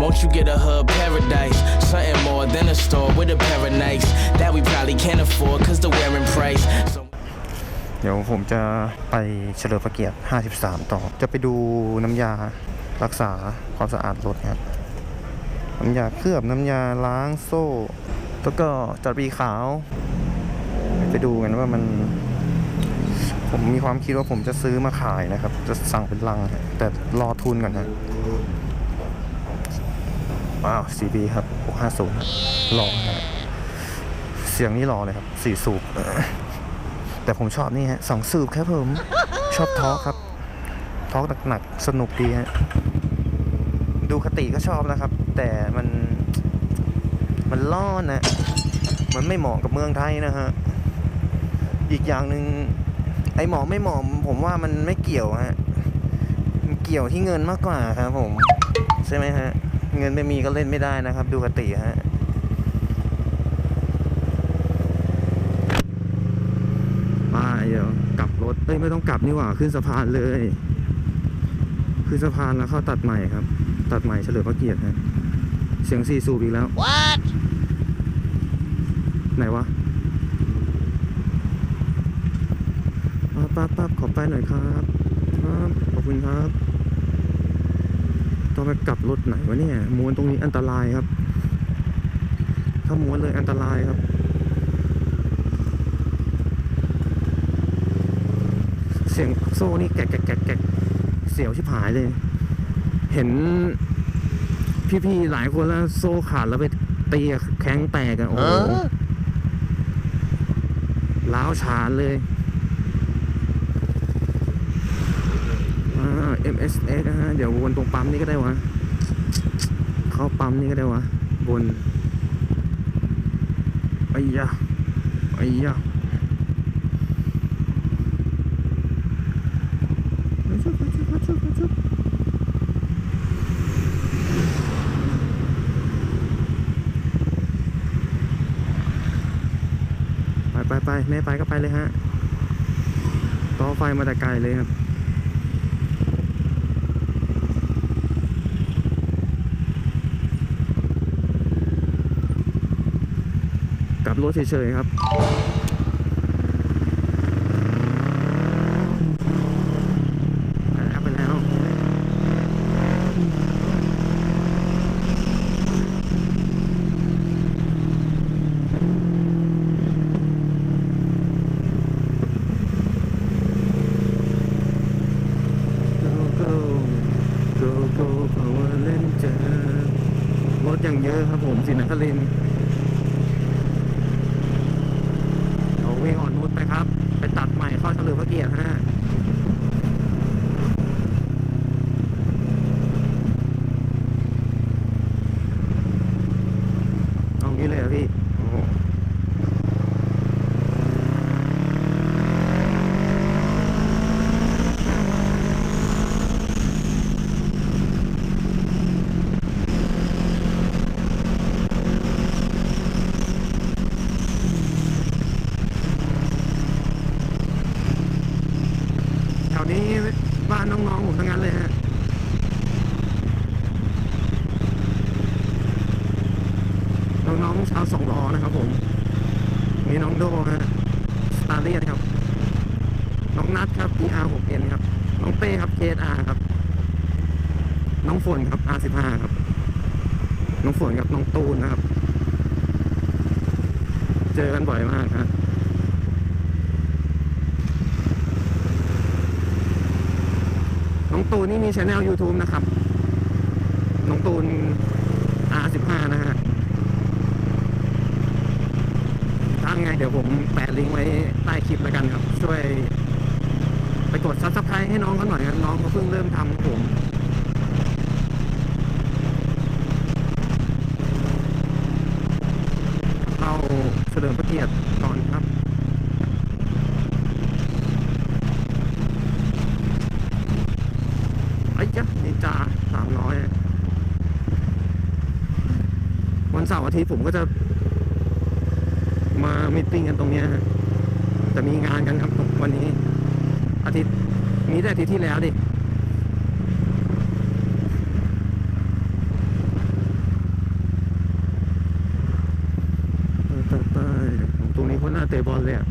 Won't you get a hub paradise? Something more than a store with a pair of nights that we probably can't afford cause the wearing price. So เดี๋ยวผมจะไปเฉลิมพระเกียรติ 53 ต่อ จะไปดูน้ำยารักษาความสะอาดรถครับน้ำยาเคลือบน้ำยาล้างโซ่ แล้วก็จัดปีขาว ไปดูกันว่ามัน ผมมีความคิดว่าผมจะซื้อมาขายนะครับ จะสั่งเป็นลัง แต่รอทุนก่อนฮะ ว้าว CB ครับ 650หล่อฮะเสียงนี่หล่อเลยครับสี่สูบแต่ผมชอบนี่ฮะสองสูบครับผมชอบทอกครับทอกหนักๆ สนุกดีฮะดูคติก็ชอบนะครับ แต่มันมันล่อนนะ มันไม่เหมาะกับเมืองไทยนะฮะ อีกอย่างหนึ่งไอหมอไม่เหมาะผมว่ามันไม่เกี่ยวฮะ มันเกี่ยวที่เงินมากกว่าครับผม ใช่ไหมฮะ เงินไม่มีก็เล่นไม่ได้นะครับ ดูคติฮะป้าเดี๋ยวกลับรถเอ้ยไม่ต้องกลับนี่หว่าขึ้นสะพานเลยขึ้นสะพานแล้วเข้าตัดใหม่ครับ ตัดใหม่เฉลิมพระเกียรติฮะเสียงสี่สูบอีกแล้ว What? ไหนวะปั๊บปั๊บปั๊บขอไปหน่อยครับครับขอบคุณครับ ต้องไปกลับรถไหนวะเนี่ยม้วนตรงนี้อันตรายครับ ถ้าม้วนเลยอันตรายครับเสียงโซ่นี่แกะแกะแกะแกะเสียวชิบหายเลย เห็นพี่ๆหลายคนแล้วโซ่ขาดแล้วไปตีกับแข้งแตกกันโอ้โห Huh? ล้าวฉานเลยอ่า MSX นะฮะ เดี๋ยววนตรงปั๊มนี้ก็ได้วะ เข้าปั๊มนี้ก็ได้วะ บนไอ้ยะไอ้ยะไปชุบไปชุบไปชุบไปชุบไปไปไปแม่ไปก็ไปเลยฮะต่อไฟมาแต่ไกลเลยครับ กลับ รถเฉยๆครับไปแล้วไปแล้วโกโก้โกโก้เพราเล่นจอรถอย่างเยอะครับผมสินครินทร์ เอาวิ่งอ่อนนุชไปครับ ไปตัดใหม่เข้าเฉลิมพระเกียรติฮะเอางี้เลยเหรอพี่โอ้โหแถวนี้บ้านน้องๆผมทั้งนั้นเลยฮะ น้องๆชาวสองล้อนะครับผม มีน้องโดฮะสตาร์เลียนครับ น้องนัทครับ ER6N ครับ น้องเป้ครับ KSR ครับ น้องฝนครับ R15 ครับ น้องฝนกับน้องตูนนะครับ เจอกันบ่อยมากครับน้องตูนนี่มีช anel YouTube นะครับ น้องตูน R15 นะฮะถ้าไงเดี๋ยวผมแปะลิงก์ไว้ใต้คลิปแล้วกันครับ ช่วย ไปกด subscribe ให้น้องเขาหน่อยครับน้องเขาเพิ่งเริ่มทำผมเข้าเฉลิมพระเกียรติก่อนครับไอ้จ๊ะนินจาสามร้อยวันเสาร์อาทิตย์ผมก็จะมามิทติ้งกันตรงเนี้ยฮะแต่มีงานกันครับวันนี้ อาทิตย์นี้แด้อาทิตย์ที่แล้วดิตรงนี้คนน้าเตะบอลเลยอะ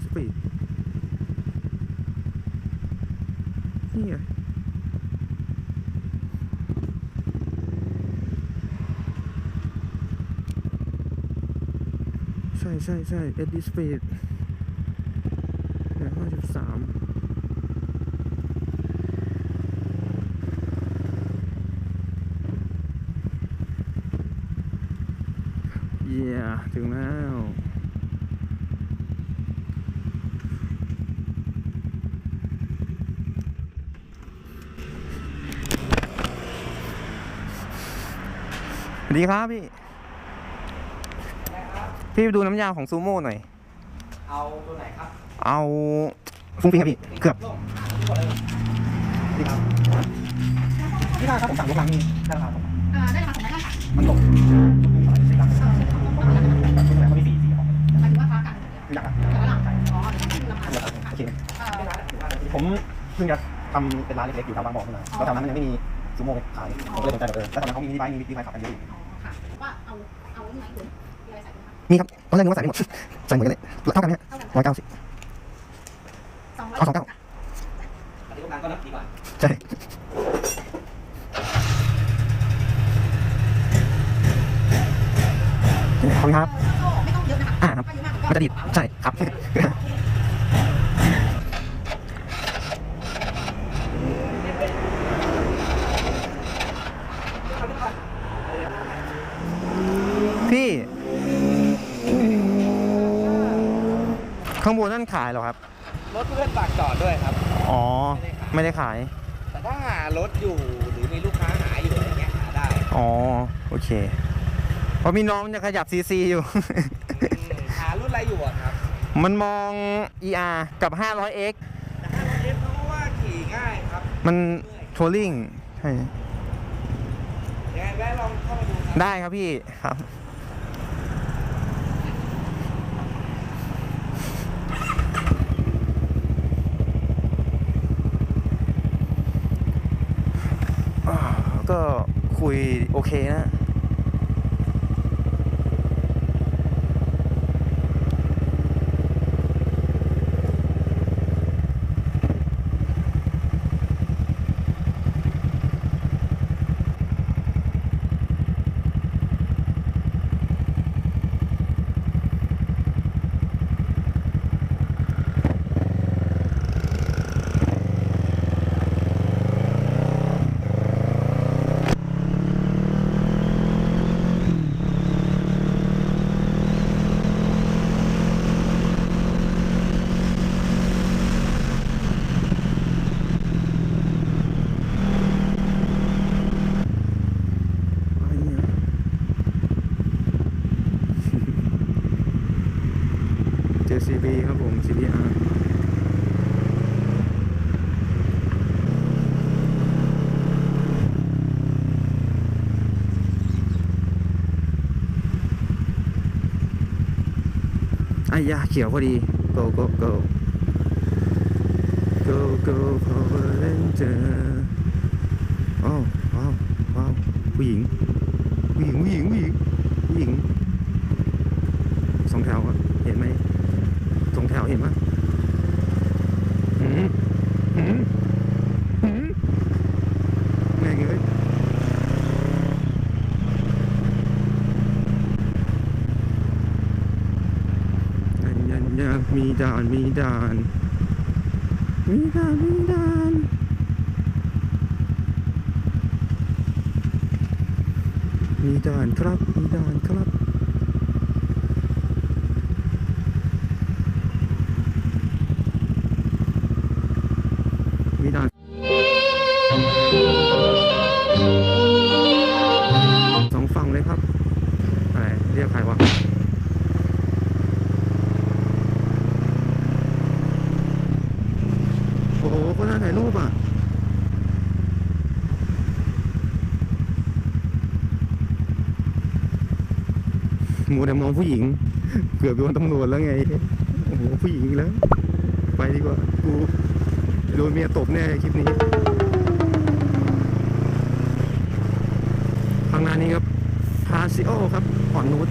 SD Speed นี่ไงใช่ใช่ใช่ SD Speed ห้าสิบสามเยี่ยถึงแล้ว สวัสดีครับพี่ พี่ไปดูน้ำยาของซูโม่หน่อย เอาตัวไหนครับ เอาฟุ้งฟิ้งครับพี่ เกือบล่มนี่ครับนี่ครับผมสั่งทุกครั้งนี่ได้ราคาผมเอ่อได้ราคาของได้ค่ะมันตกสี่หลักตัวไหนก็มีสี่สี่ของหมายถึงว่าค้ากันอยากแต่ว่าหลังอ๋อต้องคือราคาโอเคเอ่อผมเพิ่งจะทำเป็นร้านเล็กๆอยู่แถวบางบ่อขึ้นมาแล้วแถวนั้นมันยังไม่มีซูโม่ขายผมก็เลยสนใจแบบเออแล้วตอนนั้นเขามีมินิไบค์มีมินิไบค์ขับกันเยอะอยู่ค่ะว่า เอาเอาที่ไหนคุณมีอะไรใส่ไหมคะมีครับตอนแรกนึกว่าใส่ไม่หมด ใส่หมดกันเลยเท่ากันไหมฮะเท่ากันร้อยเก้าสิบสองร้อยเอาสองเก้าอันนี้พวกนั้นก็นับดีกว่าใช่ขอบคุณครับ ไม่ต้องเยอะนะคะอ่าครับ มันจะดีดใช่ครับ พี่ ข้างบนนั่นขายเหรอครับ รถเพื่อนฝากจอดด้วยครับ อ๋อ ไม่ได้ขาย แต่ถ้าหารถอยู่หรือมีลูกค้าหาอยู่อะไรเงี้ยหาได้ อ๋อ โอเค เพราะมีน้องมันจะขยับซีซีอยู่ หารุ่นอะไรอยู่อะครับ มันมอง ER กับ 500X แต่ถ้ารถเอฟเขาก็ว่าขี่ง่ายครับ มันทัวริงใช่ยังไงแวะลองเข้ามาดูครับ ได้ครับพี่ครับ ก็คุยโอเคนะ อะไรเนี่ย CB ครับผม CBR ไอ้ยาเขียวพอดี go go go go go Power Ranger อ้าวว้าวว้าวผู้หญิงผู้หญิงผู้หญิงผู้หญิงผู้หญิงสองแถวอะเห็นไหมสองแถวเห็นไหมหืมหืมหืมแม่งเลยยันยันยันมีด่านมีด่านมีด่านมีด่านมีด่านครับมีด่านครับ มัวแต่มองผู้หญิง เกือบโดนตำรวจแล้วไง โอ้โห ผู้หญิงแล้ว ไปดีกว่า กูโดนเมียตบแน่คลิปนี้ข้างหน้านี้ครับ พาซิโอครับ อ่อนนุช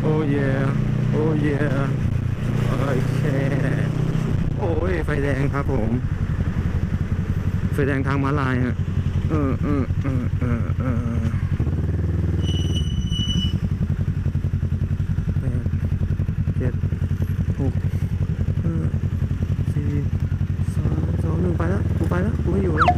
โอ้เยโอ้เยโอเคโอ้ย ไฟแดงครับผม ไฟแดงทางม้าลายฮะ เออเออเออเออเออแปดเจ็ดหกห้าสี่สามสองหนึ่งไปแล้ว กูไปแล้ว กูไม่อยู่แล้ว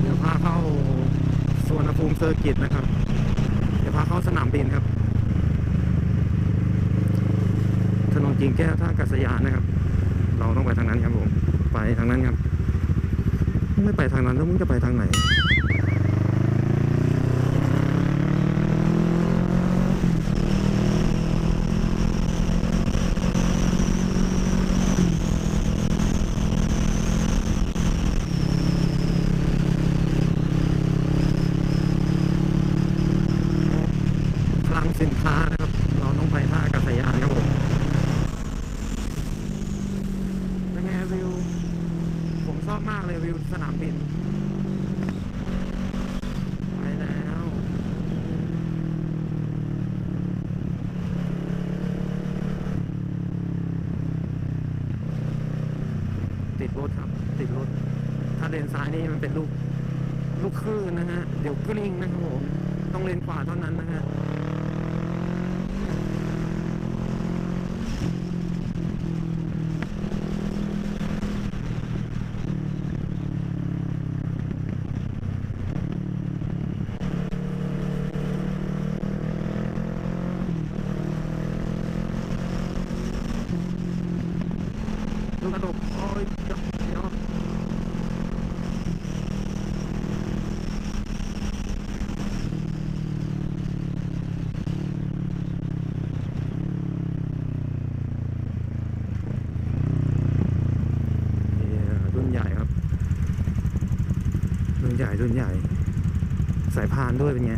เดี๋ยวพาเข้าสวนภูมิเซ อร์กิตนะครับ เดี๋ยวพาเข้าสนามบินครับ ถนนกิ่งแก้วท่าอากาศยานนะครับ เราต้องไปทางนั้นครับผม ไปทางนั้นครับ ไม่ไปทางนั้นแล้วมึงจะไปทางไหน คลังสินค้านะครับ เราต้องไปท่าอากาศยานครับผมเป็นไงวิว ผมชอบมากเลยวิวสนามบิน ไปแล้ว ติดรถครับ ติดรถ ถ้าเลนซ้ายนี่มันเป็นลูก ลูกคลื่นนะฮะ เดี๋ยวกลิ้งนะครับผม ต้องเลนขวาเท่านั้นนะฮะ ลูกกระดกโอ้ยเดี๋ยวเดี๋ยวนี่รุ่นใหญ่ครับ ส่วนใหญ่ สายพานด้วยเป็นไง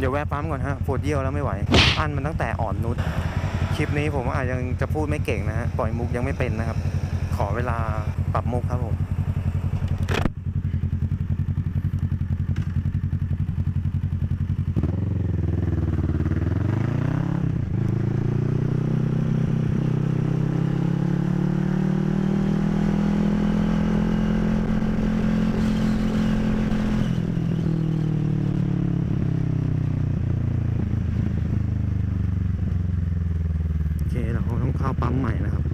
เดี๋ยวแวะปั๊มก่อนฮะปวดเยี่ยวแล้วไม่ไหว อันมันตั้งแต่อ่อนนุชคลิปนี้ผมอาจยังจะพูดไม่เก่งนะฮะปล่อยมุกยังไม่เป็นนะครับ ขอเวลาปรับมุกครับผม เคเราต้องเข้าปั๊มใหม่นะครับ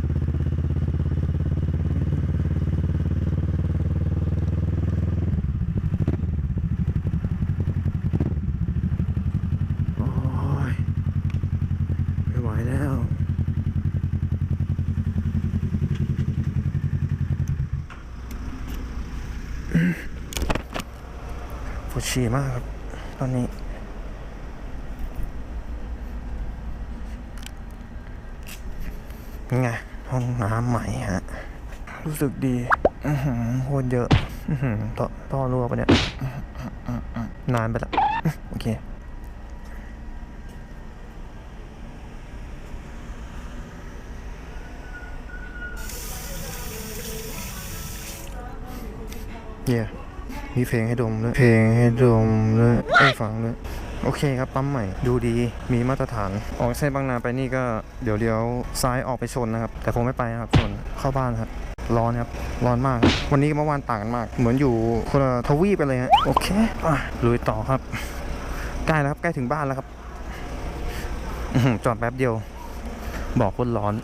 โอ้ยไม่ไหวแล้วปวดฉี่มากครับ ตอนนี้ ไงห้อง น้ำใหม่ฮะ รู้สึกดีโคตรเยอะต่อต่อรั่วปะเนี่ย นานไปละ โอเคเย่มีเพลงให้ดมด้วยเพลงให้ดมด้วยไอ้ฟังด้วย โอเคครับปั๊มใหม่ดูดีมีมาตรฐาน ออกเส้นบางนาไปนี่ก็เดี๋ยวเลี้ยวซ้ายออกไปชนนะครับ แต่ผมไม่ไปนะครับชนเข้าบ้านครับร้อนครับ ร้อนมาก วันนี้เมื่อวานต่างกันมาก เหมือนอยู่คนละทวีปไปเลยฮะโอเคอะลุยต่อครับใกล้แล้วครับใกล้ถึงบ้านแล้วครับจอดแป๊บเดียว บอกคนร้อน